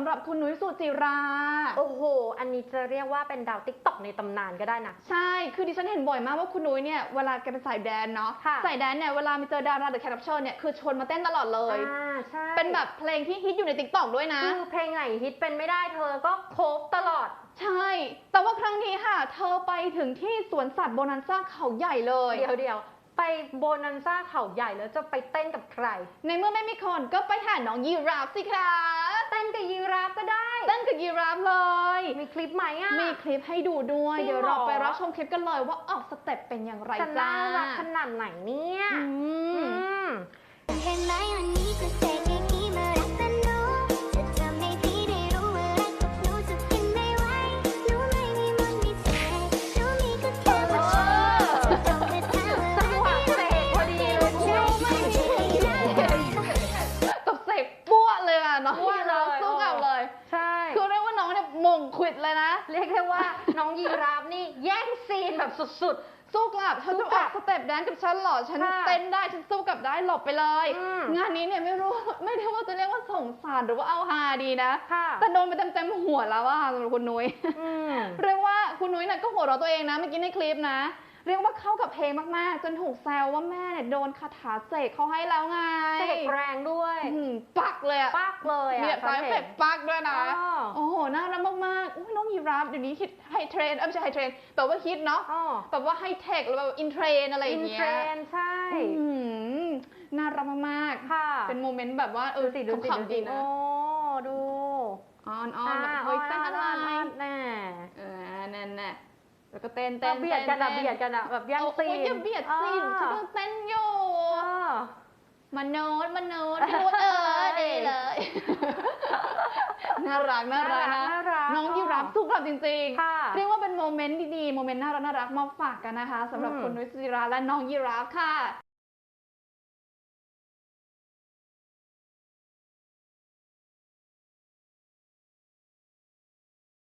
ำหรับคุณนุ้ยสุจิรา โอ้โห อันนี้จะเรียกว่าเป็นดาวติ๊กต็อกในตำนานก็ได้นะ ใช่ คือดิฉันเห็นบ่อยมากว่าคุณนุ้ยเนี่ยเวลาแกเป็นสายแดนเนาะ ค่ะสายแดนเนี่ยเวลามีเจอดาราหรือแขกรับเชิญเนี่ยคือชวนมาเต้นตลอดเลย อ่าใช่เป็นแบบเพลงที่ฮิตอยู่ในติ๊กต็อกด้วยนะ คือเพลงไหนฮิตเป็นไม่ได้เธอก็โคฟตลอด ใช่ แต่ว่าครั้งนี้ค่ะ เธอไปถึงที่สวนสัตว์โบนันซ่าเขาใหญ่เลย เดี๋ยวเดี๋ยวไปโบนันซ่าเขาใหญ่แล้วจะไปเต้นกับใคร ในเมื่อไม่มีคนก็ไปหาน้องยีราฟสิคะ เต้นกับยี ราฟก็ได้เต้นกับยีราฟเลย มีคลิปไหมอะ มีคลิปให้ดูด้วย จริงเหรอ เดี๋ยวเราไปรับชมคลิปกันเลยว่าออกสเต็ปเป็นอย่างไรจะจ้าน่ารักขนาดไหนเนี่ยอือืมมเห็นไหมวันนี้จะเสก องเนี่ยมงขวิดเลยนะ เรียกได้ว่าน้องยีราฟนี่แย่งซีนแบบสุดสู้กลับเธอสู้จะกอลัอบกสเต็ปแดนซ์กับฉันเหรอฉันค่ะเต้นได้ฉันสู้กลับได้หลบไปเลยอืมงานนี้เนี่ยไม่รู้ไม่ได้ว่าจะเรียกว่าสงสารหรือว่าเอาฮาดีนะๆค่ะแต่โดนไปเต็มๆหัวแล้วว่าสำหรับคุณนุ้ยอืมเรียกว่าคุณนุ้ยน่ะก็หัวเราะตัวเองนะเมื่อกี้ในคลิปนะ เรียกว่าเข้ากับเพลงมากๆ จนถูกแซวว่าแม่เนี่ยโดนคาถาเสกเขาให้แล้วไงเสกแรงด้วยอืมปักเลยอะปักเลยอะเนี่ยฉัสายนเสห็กนปักด้วยนะ อ๋อโอ้โห น่ารักมากๆอุ้ยน้องยีราฟเดี๋ยวนี้ฮิตไฮเทรนเอ้ยไม่ใช่ไฮเทรนแต่ว่าฮิตเนาะ อ๋อแบบว่าไฮเทคหรือแบบอินเทรนอะไรออิย่านงเทเงี้รยนด์ใช่ อืมน่ารักมากค่ะๆเป็นโมเมนต์แบบว่าเออดูสิดูสิขำๆดีนะโอ้ดูออนออนแบบเฮ้ยเต้นอะไรนแน่ เออนั่นน่ะ แล้วก็เต้นเต้เต้นนเบียดกันอะต้เบียดกันอะแบบแย่งโอ้ซีโอ้ยนอย่าเบียดซีนฉันกำลังเต้นอยู่อ่ามโนดมโนดพูดเออดีเลยน่ารักน่ารักนะน่ารักน้องยีรับสู้กลับจริงค่ะๆเรียกว่าเป็นโมเมนต์ดีๆ โมเมนต์น่ารักน่ารักมาฝากกันนะคะสำหรับอืมคุณนุ้ยสุจิราและน้องยีราฟค่ะ